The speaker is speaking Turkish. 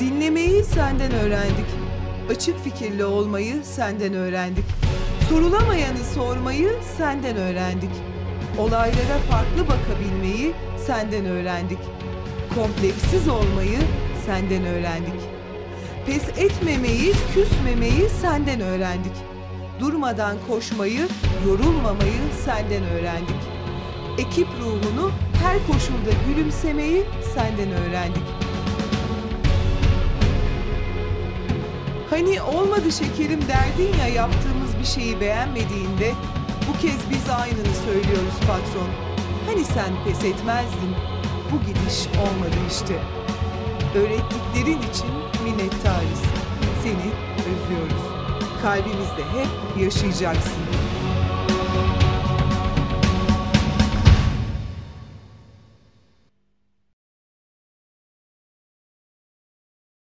Dinlemeyi senden öğrendik. Açık fikirli olmayı senden öğrendik. Sorulamayanı sormayı senden öğrendik. Olaylara farklı bakabilmeyi senden öğrendik. Kompleksiz olmayı senden öğrendik. Pes etmemeyi, küsmemeyi senden öğrendik. Durmadan koşmayı, yorulmamayı senden öğrendik. Ekip ruhunu her koşulda gülümsemeyi senden öğrendik. Hani olmadı şekerim derdin ya yaptığımız bir şeyi beğenmediğinde bu kez biz aynını söylüyoruz patron. Hani sen pes etmezdin. Bu gidiş olmadı işte. Öğrettiklerin için minnettarız. Seni özlüyoruz. Kalbimizde hep yaşayacaksın.